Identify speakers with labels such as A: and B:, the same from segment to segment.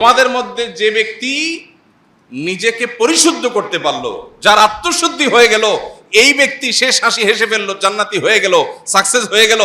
A: আমাদের মধ্যে যে ব্যক্তি নিজেকে পরিশুদ্ধ করতে পারল, যার আত্মশুদ্ধি হয়ে গেল, এই ব্যক্তি শেষ হাসি হেসে ফেলল, জান্নাতি হয়ে গেল সাকসেস হয়ে গেল।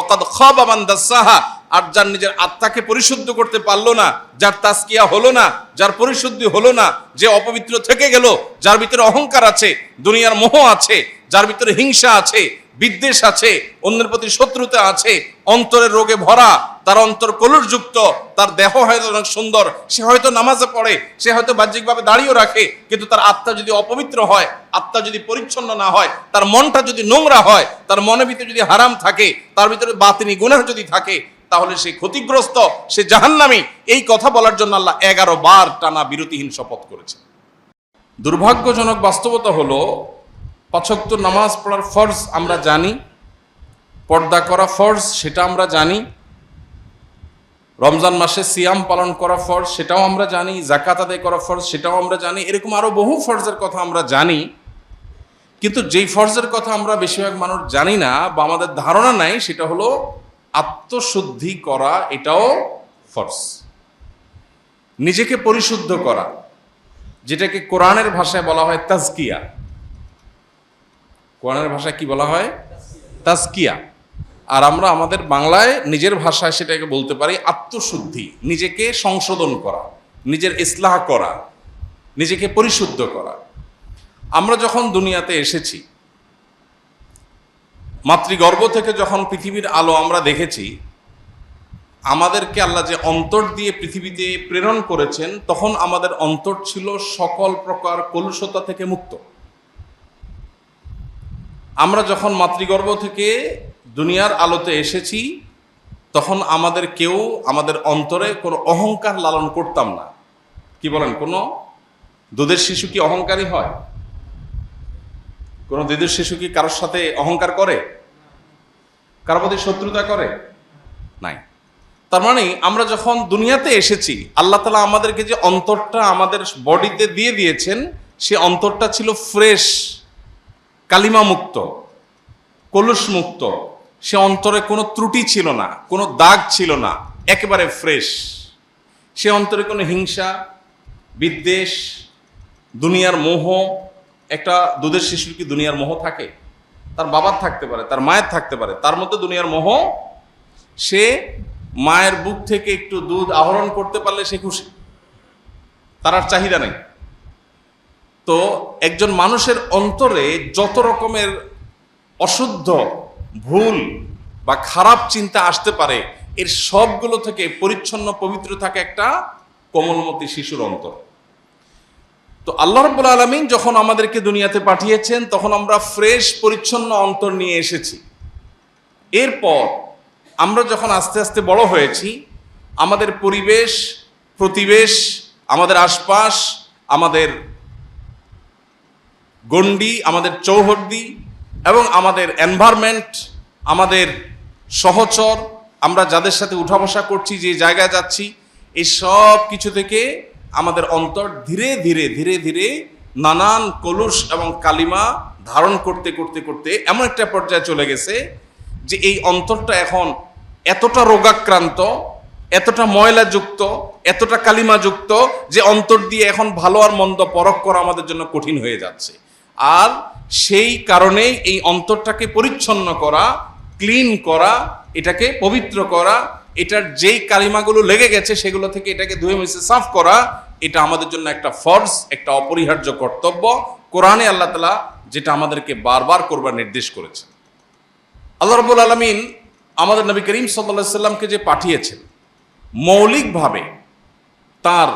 A: ওকাদ খাবামান দাসাহা, আর যার নিজের আত্মাকে পরিশুদ্ধ করতে পারল না, যার তাস্কিয়া হলো না, যার পরিশুদ্ধি হলো না, যে অপবিত্র থেকে গেল, যার ভিতরে অহংকার আছে, দুনিয়ার মোহ আছে, যার ভিতরে হিংসা আছে বিদ্বেষ আছে, অন্যের প্রতি শত্রুতা আছে, অন্তরের রোগে ভরা, তার অন্তর কলুরযুক্ত তার দেহ হয়তো অনেক সুন্দর, সে হয়তো নামাজে পড়ে, সে হয়তো বাহ্যিকভাবে দাঁড়িয়েও রাখে, কিন্তু তার আত্মা যদি অপবিত্র হয়, আত্মা যদি পরিচ্ছন্ন না হয়, তার মনটা যদি নোংরা হয়, তার মনের ভিতরে যদি হারাম থাকে, তার ভিতরে বাতিনি গুনাহ যদি থাকে, তাহলে সে ক্ষতিগ্রস্ত, সে জাহান্নামী। এই কথা বলার জন্য আল্লাহ এগারো বার টানা বিরতিহীন শপথ করেছে দুর্ভাগ্যজনক বাস্তবতা হলো পাঁচক্ত নামাজ পড়ার ফর্জ আমরা জানি, পর্দা করা ফর্জ সেটা আমরা জানি, রমজান মাসে সিয়াম পালন করা ফরজ সেটাও আমরা জানি জাকাত আদায় করা ফরজ সেটাও আমরা জানি, এরকম আরও বহু ফরজের কথা আমরা জানি। কিন্তু যেই ফরজের কথা আমরা বেশিরভাগ মানুষ জানি না বা আমাদের ধারণা নাই, সেটা হলো আত্মশুদ্ধি করা এটাও ফরজ। নিজেকে পরিশুদ্ধ করা, যেটাকে কোরআনের ভাষায় বলা হয় তাজকিয়া। কোরআনের ভাষায় কি বলা হয়? তাজকিয়া। আর আমরা আমাদের বাংলায় নিজের ভাষায় সেটাকে বলতে পারি আত্মশুদ্ধি, নিজেকে সংশোধন করা, নিজের ইসলাহ করা, নিজেকে পরিশুদ্ধ করা। আমরা যখন দুনিয়াতে এসেছি, মাতৃগর্ভ থেকে যখন পৃথিবীর আলো আমরা দেখেছি, আমাদেরকে আল্লাহ যে অন্তর দিয়ে পৃথিবীতে প্রেরণ করেছেন, তখন আমাদের অন্তর ছিল সকল প্রকার কলুষতা থেকে মুক্ত। আমরা যখন মাতৃগর্ভ থেকে দুনিয়ার আলোতে এসেছি, তখন আমাদের কেউ আমাদের অন্তরে কোনো অহংকার লালন করতাম না। কি বলেন, কোনো দুধের শিশু কি অহংকারী হয়? কোনো দুধের শিশু কি কারোর সাথে অহংকার করে? কারোর প্রতি শত্রুতা করে? নাই। তার মানে আমরা যখন দুনিয়াতে এসেছি, আল্লাহ তালা আমাদেরকে যে অন্তরটা আমাদের বডিতে দিয়ে দিয়েছেন, সে অন্তরটা ছিল ফ্রেশ। কালিমা মুক্ত, কলুষ মুক্ত। সে অন্তরে কোনো ত্রুটি ছিল না, কোনো দাগ ছিল না, একেবারে ফ্রেশ। সে অন্তরে কোনো হিংসা, বিদ্বেষ, দুনিয়ার মোহ, একটা দুধের শিশুর কি দুনিয়ার মোহ থাকে? তার বাবার থাকতে পারে, তার মায়ের থাকতে পারে, তার মধ্যে দুনিয়ার মোহ। সে মায়ের বুক থেকে একটু দুধ আহরণ করতে পারলে সে খুশি। তার আর চাহিদা নেই। তো একজন মানুষের অন্তরে যত রকমের অশুদ্ধ, ভুল বা খারাপ চিন্তা আসতে পারে, এর সবগুলো থেকে পরিচ্ছন্ন, পবিত্র থাকে একটা কোমলমতি শিশুর অন্তর। তো আল্লাহ রব্বুল আলমিন যখন আমাদেরকে দুনিয়াতে পাঠিয়েছেন, তখন আমরা ফ্রেশ, পরিচ্ছন্ন অন্তর নিয়ে এসেছি। এরপর আমরা যখন আস্তে আস্তে বড় হয়েছি, আমাদের পরিবেশ, প্রতিবেশ, আমাদের আশপাশ, আমাদের গণ্ডি, আমাদের চৌহদ্দি এবং আমাদের এনভায়রনমেন্ট আমাদের সহচর, আমরা যাদের সাথে উঠা বসা করছি, যে জায়গায় যাচ্ছি এই সব কিছু থেকে আমাদের অন্তর ধীরে ধীরে ধীরে ধীরে নানান কলুষ এবং কালিমা ধারণ করতে করতে করতে এমন একটা পর্যায়ে চলে গেছে যে এই অন্তরটা এখন এতটা রোগাক্রান্ত, এতটা ময়লাযুক্ত, এতটা কালিমাযুক্ত যে অন্তর দিয়ে এখন ভালো আর মন্দ পরখ করা আমাদের জন্য কঠিন হয়ে যাচ্ছে। আর সেই কারণেই এই অন্তরটাকে পরিচ্ছন্ন করা, ক্লিন করা, এটাকে পবিত্র করা, এটার যেই কালিমাগুলো লেগে গেছে সেগুলো থেকে এটাকে ধুয়ে মিশে সাফ করা, এটা আমাদের জন্য একটা ফর্জ, একটা অপরিহার্য কর্তব্য। কোরআনে আল্লাহ তালা যেটা আমাদেরকে বারবার করবার নির্দেশ করেছে। আল্লাহ রবুল আলমিন আমাদের নবী করিম সাল্লা সাল্লামকে যে পাঠিয়েছেন, মৌলিকভাবে তার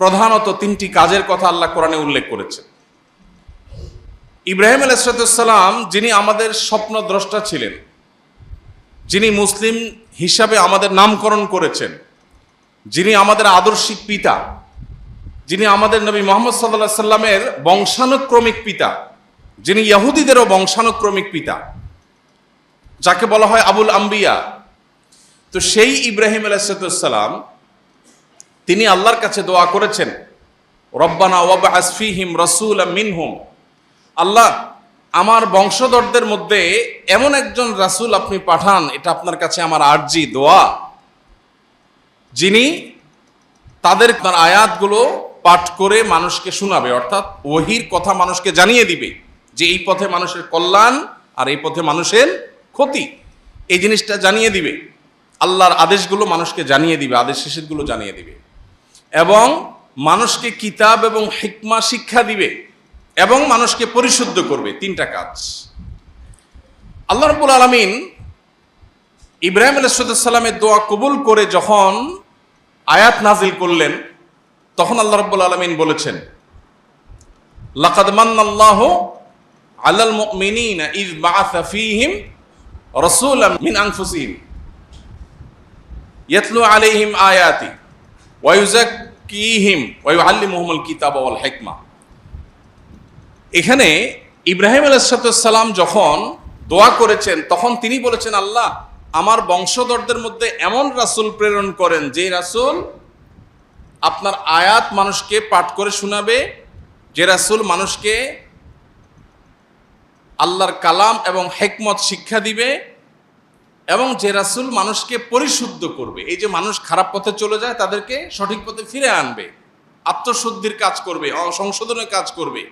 A: প্রধানত তিনটি কাজের কথা আল্লাহ কোরআনে উল্লেখ করেছেন। ইব্রাহিম আলাইসালাম যিনি আমাদের স্বপ্ন দ্রষ্টা ছিলেন, যিনি মুসলিম হিসাবে আমাদের নামকরণ করেছেন, যিনি আমাদের আদর্শিক পিতা, যিনি আমাদের নবী মোহাম্মদ সাল্লাহ সাল্লামের বংশানুক্রমিক পিতা, যিনি ইয়াহুদিদেরও বংশানুক্রমিক পিতা, যাকে বলা হয় আবুল আম্বিয়া। তো সেই ইব্রাহিম আলাইসালাম তিনি আল্লাহর কাছে দোয়া করেছেন, রব্বানা ওয়াবা আসফিহিম রসুল মিনহুম আল্লাহ, আমার বংশধরদের মধ্যে এমন একজন রাসূল আপনি পাঠান, এটা আপনার কাছে আমার আর্জি, দোয়া। যিনি তাদের তার আয়াতগুলো পাঠ করে মানুষকে শোনাবে, অর্থাৎ ওহির কথা মানুষকে জানিয়ে দিবে যে এই পথে মানুষের কল্যাণ আর এই পথে মানুষের ক্ষতি। এই জিনিসটা জানিয়ে দিবে। আল্লাহর আদেশগুলো মানুষকে জানিয়ে দিবে, আদেশ নিষেধগুলো জানিয়ে দিবে। এবং মানুষকে কিতাব এবং হিকমা শিক্ষা দিবে। এবং মানুষকে পরিশুদ্ধ করবে, তিনটা কাজ। আল্লাহ রব্বুল আলমিন ইব্রাহিম আলাইসাল্লামের দোয়া কবুল করে যখন আয়াত নাজিল করলেন, তখন আল্লাহ রব্বুল আলমিন বলেছেন, লাকাদ মান্নাল্লাহু আলাল মুমিনিনা বাআসা ফীহিম রাসূলাম আনফুসিহিম ইয়াতলু আলাইহিম আয়াতি ওয়া ইউযাক্কিহিম এখানে ইব্রাহিম আলাইসালাম যখন দোয়া করেছেন, তখন তিনি বলেছেন, আল্লাহ, আমার বংশধরদের মধ্যে এমন রাসূল প্রেরণ করেন যে রাসুল আপনার আয়াত মানুষকে পাঠ করে শোনাবে, যে রাসূল মানুষকে আল্লাহর কালাম এবং হেকমত শিক্ষা দিবে এবং যে রাসূল মানুষকে পরিশুদ্ধ করবে। এই যে মানুষ খারাপ পথে চলে যায়, তাদেরকে সঠিক পথে ফিরে আনবে, আত্মশুদ্ধির কাজ করবে সংশোধনের কাজ করবে।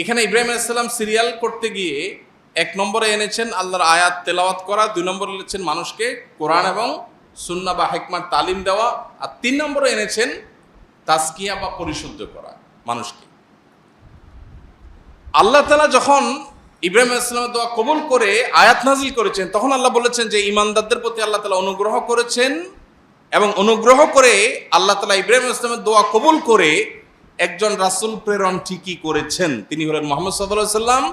A: এখানে ইব্রাহিম আলাইসাল্লাম সিরিয়াল করতে গিয়ে এক নম্বরে এনেছেন আল্লাহর আয়াত তেলাওয়াত করা, দুই নম্বরে এনেছেন মানুষকে কোরআন এবং সুন্না বা হেকমার তালিম দেওয়া, আর তিন নম্বরে এনেছেন তাস্কিয়া বা পরিশুদ্ধ করা মানুষকে। আল্লাহ তালা যখন ইব্রাহিম ইসলামের দোয়া কবুল করে আয়াত নাজিল করেছেন, তখন আল্লাহ বলেছেন যে ইমানদারদের প্রতি আল্লাহ তালা অনুগ্রহ করেছেন এবং অনুগ্রহ করে আল্লাহ তালা ইব্রাহিম ইসলামের দোয়া কবুল করে একজন রাসুল প্রেরণ ঠিকই করেছেন। তিনি হলেন মোহাম্মদ সাল্লাহ সাল্লাম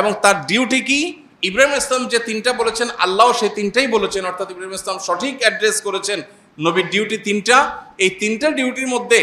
A: এবং তার ডিউটি কি? ইব্রাহিম ইসলাম যে তিনটা বলেছেন, আল্লাহ সেই তিনটাই বলেছেন, অর্থাৎ ইব্রাহিম ইসলাম সঠিক অ্যাড্রেস করেছেন। নবীর ডিউটি তিনটা, এই তিনটা ডিউটির মধ্যে